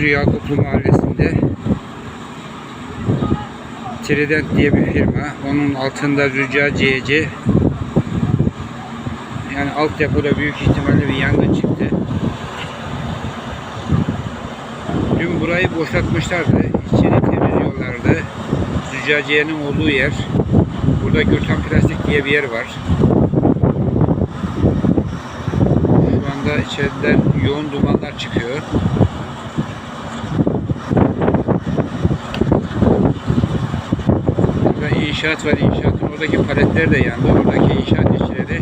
Beylikdüzü Yakuplu Mahallesi'nde Trident diye bir firma. Onun altında Züccaciye yani altyapıda büyük ihtimalle bir yangın çıktı. Dün burayı boşaltmışlardı. İçini temizliyorlardı. Züccaciye'nin olduğu yer. Burada Gürtan Plastik diye bir yer var. Şu anda içeriden yoğun dumanlar çıkıyor. Burada inşaat var. İnşaatın oradaki paletler de yandı. Oradaki inşaat işçileri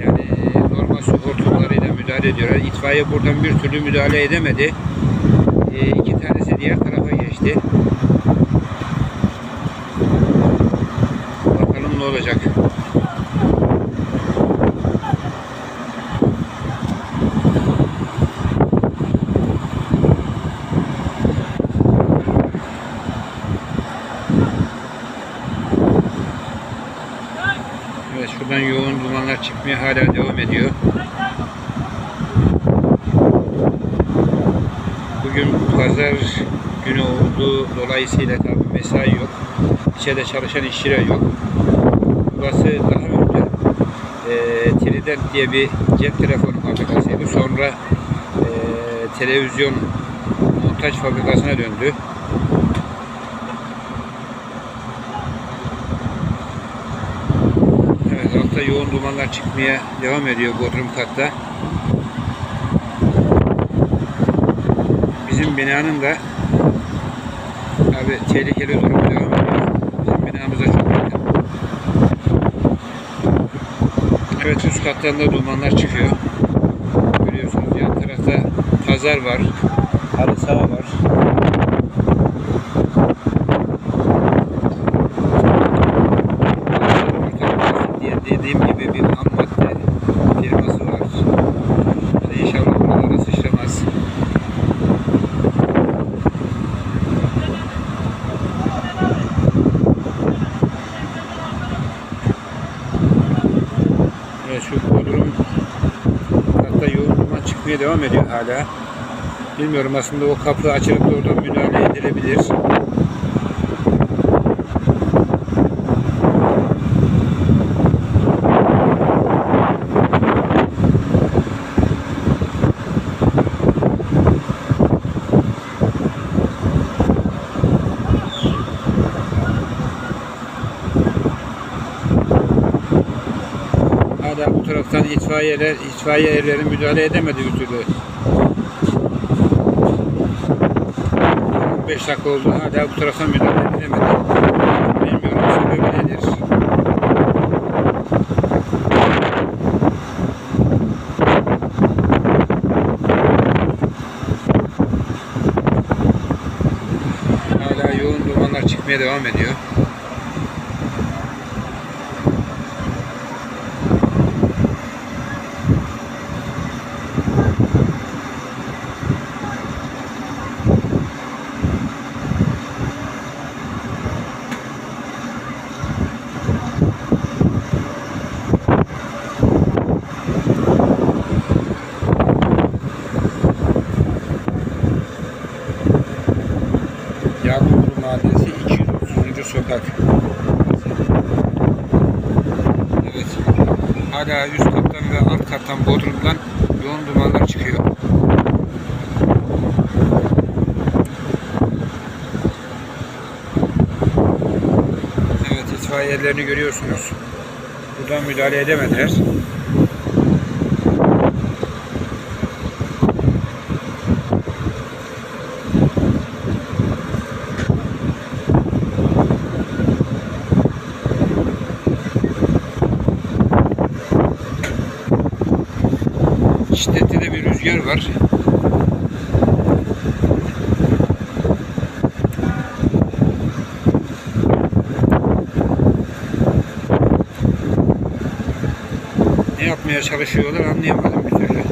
yani normal su hortumlarıyla müdahale ediyorlar. İtfaiye buradan bir türlü müdahale edemedi. E, iki tanesi diğer tarafa geçti. Bakalım ne olacak. Evet şuradan dumanlar çıkmaya hala devam ediyor. Bugün pazar günü olduğu dolayısıyla tabi mesai yok. İçeride çalışan işçiler yok. Burası daha önce e, Trident diye bir cep telefonu fabrikasıydı. Sonra e, televizyon montaj fabrikasına döndü. Altta yoğun dumanlar çıkmaya devam ediyor Bodrum katta. Bizim binanın da abi tehlikeli durum devam ediyor. Bizim binamıza çok yakın. Evet üst kattan da dumanlar çıkıyor. Görüyorsunuz yan tarafta pazar var. Halı saha var. Şu bodrum hatta yoğun duman çıkmaya devam ediyor hala. Bilmiyorum aslında o kapı açılıp da oradan müdahale edilebilir. Hala bu taraftan itfaiyeler, itfaiye erleri müdahale edemedi bir türlü. 15 dakika oldu hala bu taraftan müdahale edilemedi. Bilmiyorum sebebi nedir. Hala yoğun dumanlar çıkmaya devam ediyor. Yakuplu Mahallesi 230. sokak. Evet. Hala üst kattan ve alt kattan Bodrum'dan yoğun dumanlar çıkıyor. Evet itfaiyelerini görüyorsunuz. Buradan müdahale edemediler. Şiddetli de bir rüzgar var. Ne yapmaya çalışıyorlar anlayamadım bir türlü.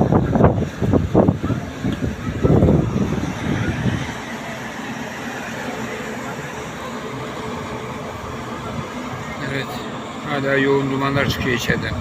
Evet. Hala yoğun dumanlar çıkıyor içeriden.